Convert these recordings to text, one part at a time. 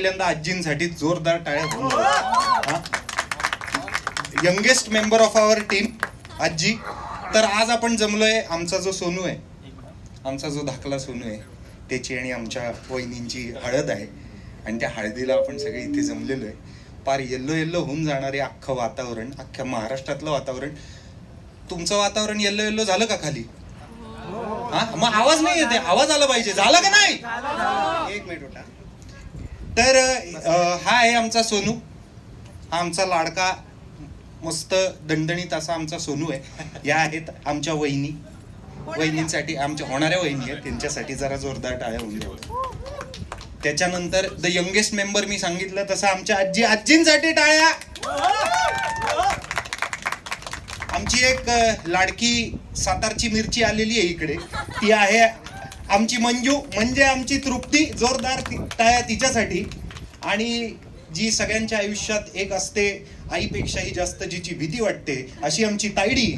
पहिल्यांदा आजींसाठी जोरदार टाळ्या youngest member of our team आजी. तर आज आपण जमलोय आमचा जो सोनू आहे आमचा जो धाकला सोनू आहे त्याची आणि आमच्या वहिनींची हळद आहे. आणि त्या हळदीला आपण सगळे इथे जमलेलो आहे. पार येल्लो येल्लो होऊन जाणारे अख्खं वातावरण अख्ख्या महाराष्ट्रातलं वातावरण. तुमचं वातावरण येल्लो येल्लो झालं का खाली? हा? मग आवाज नाही येते आवाज आला पाहिजे. झालं का नाही? एक मिनिट होता तर हा आहे आमचा सोनू. हा आमचा लाडका मस्त दणदणीत असा आमचा सोनू आहे. या आहेत आमच्या वहिनी. वहिनींसाठी आमच्या होणाऱ्या वहिनी आहेत. त्यांच्यासाठी जरा जोरदार टाळ्या होऊन जाऊ त्याच्यानंतर द यंगेस्ट मेंबर मी सांगितलं तसं आमच्या आजी आजींसाठी टाळ्या. आमची एक लाडकी सातारची मिरची आलेली आहे इकडे. ती आहे आमची मंजू म्हणजे आमची तृप्ती जोरदार ती- तिच्यासाठी. आणि जी सगळ्यांच्या आयुष्यात एक असते आईपेक्षाही जास्त जिची भीती वाटते अशी आमची तायडी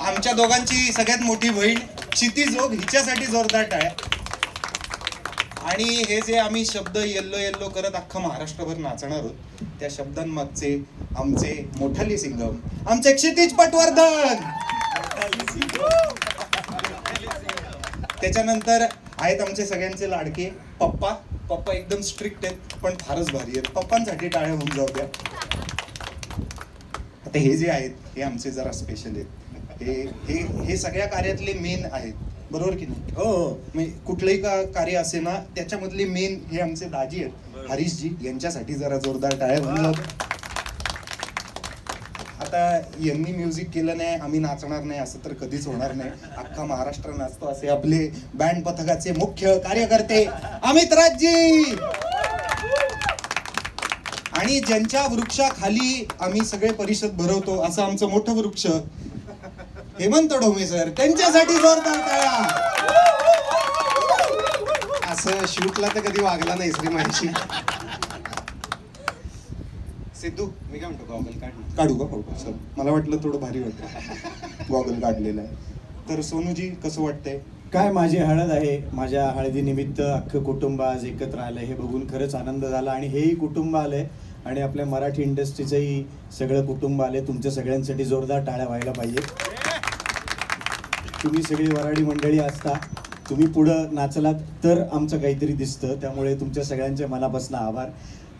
आमच्या दोघांची सगळ्यात मोठी बहीण क्षितिजोग हिच्यासाठी जोरदार टाळ्या. आणि हे जे आम्ही शब्द येल्लो येल्लो करत अख्खं महाराष्ट्रभर नाचणार आहोत त्या शब्दांमागचे आमचे मोठाली सिंगम आमचे क्षितिज पटवर्धन. त्याच्यानंतर आहेत आमचे सगळ्यांचे लाडके. पप्पा. पप्पा एकदम स्ट्रिक्ट आहेत पण फारच भारी आहेत. पप्पांसाठी टाळ्या होऊन जाऊ द्या. आता हे जे आहेत हे आमचे जरा स्पेशल आहेत. हे हे हे सगळ्या कार्यातले मेन आहेत. बरोबर की नाही? हो हो. म्हणजे कुठलंही का कार्य असे ना त्याच्यामधले मेन हे आमचे दाजी आहेत. हरीशजी यांच्यासाठी जरा जोरदार टाळ्या होऊन जाऊ द्या. आता यांनी म्युझिक केलं नाही आम्ही नाचणार नाही असं तर कधीच होणार नाही. अख्खा महाराष्ट्र नाचतो असे आपले बँड पथकाचे मुख्य कार्यकर्ते अमित राजजी. आणि ज्यांच्या वृक्षाखाली आम्ही सगळे परिषद भरवतो असं आमचं मोठं वृक्ष हेमंत डोमे सर त्यांच्यासाठी जोरदार टाळ्या असं शूटला तर कधी वागला नाही श्री माहिती सिद्धू मी काय म्हणतो गॉगल काढ. काढू का? Photo sir. मला वाटलं थोडं भारी वाटतं. गॉगल काढलेलं आहे. तर सोनूजी कसं वाटतंय? काय माझी हळद आहे? माझ्या हळदीनिमित्त अख्खं कुटुंब आज एकत्र आलं. हे बघून खरंच आनंद झाला आणि हेही कुटुंब आलंय आणि आपल्या मराठी इंडस्ट्रीचंही सगळं कुटुंब आले तुमच्या सगळ्यांसाठी जोरदार टाळ्या व्हायला पाहिजे तुम्ही सगळी वराडी मंडळी असता. तुम्ही पुढं नाचलात तर आमचं काहीतरी दिसतं. त्यामुळे तुमच्या सगळ्यांचे मनापासून आभार.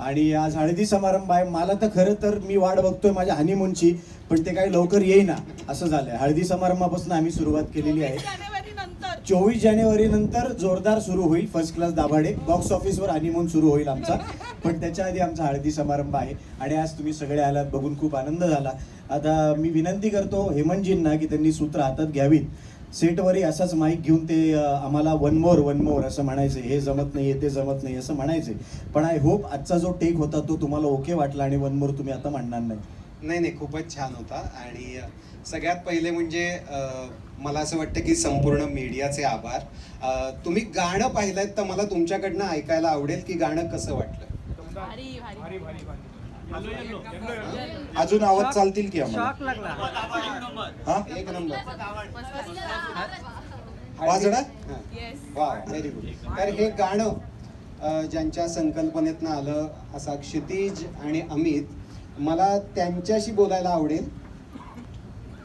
आणि आज हळदी समारंभ आहे. मला तर खरं तर मी वाट बघतोय माझ्या हनीमूनची पण ते काही लवकर येईना असं झालंय. हळदी समारंभापासून आम्ही सुरुवात केलेली आहे. चोवीस जानेवारी नंतर. जोरदार सुरू होईल. First class Dabhade. बॉक्स ऑफिसवर हनीमून सुरू होईल आमचा. पण त्याच्या आधी आमचा हळदी समारंभ आहे. आणि आज तुम्ही सगळे आलात बघून खूप आनंद झाला. आता मी विनंती करतो हेमंतजींना की त्यांनी सूत्र हातात घ्यावीत. सेटवरही असाच माईक घेऊन ते आम्हाला वन मोर वन मोर असं म्हणायचे हे जमत नाही ते जमत नाही असं म्हणायचे. पण आय होप आजचा जो टेक होता तो तुम्हाला ओके वाटला आणि वन मोर तुम्ही आता म्हणणार नाही. नाही नाही खूपच छान होता. आणि सगळ्यात पहिले म्हणजे मला असं वाटतं की संपूर्ण मीडियाचे आभार. तुम्ही गाणं पाहिलं तर मला तुमच्याकडनं ऐकायला आवडेल की गाणं कसं वाटलं? भारी भारी. अजून आवाज चालतील की आम्हाला? हा? एक नंबर. वाजडा येस वा व्हेरी गुड तर हे गाणं ज्यांच्या संकल्पनेतनं आलं असा क्षितिज आणि अमित मला त्यांच्याशी बोलायला आवडेल.